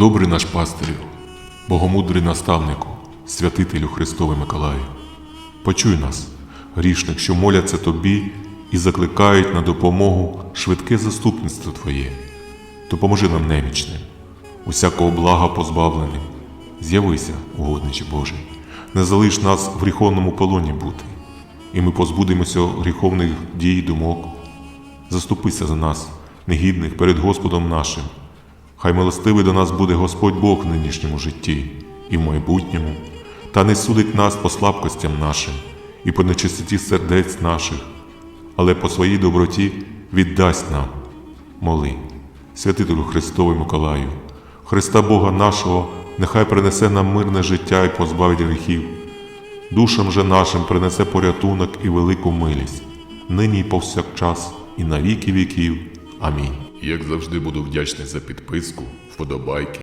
Добрий наш пастирю, богомудрий наставнику, святителю Христовий Миколаю, почуй нас, грішник, що моляться тобі і закликають на допомогу швидке заступництво Твоє. Допоможи нам немічним, усякого блага позбавленим. З'явися, угодниче Божий, не залиш нас в гріховному полоні бути, і ми позбудемося гріховних дій і думок. Заступися за нас, негідних, перед Господом нашим. Хай милостивий до нас буде Господь Бог в нинішньому житті і в майбутньому, та не судить нас по слабкостям нашим і по нечистоті сердець наших, але по своїй доброті віддасть нам. Моли, святителю Христовий Миколаю, Христа Бога нашого, нехай принесе нам мирне життя і позбавить гріхів. Душам же нашим принесе порятунок і велику милість, нині і повсякчас, і на віки віків. Амінь. Як завжди буду вдячний за підписку, вподобайки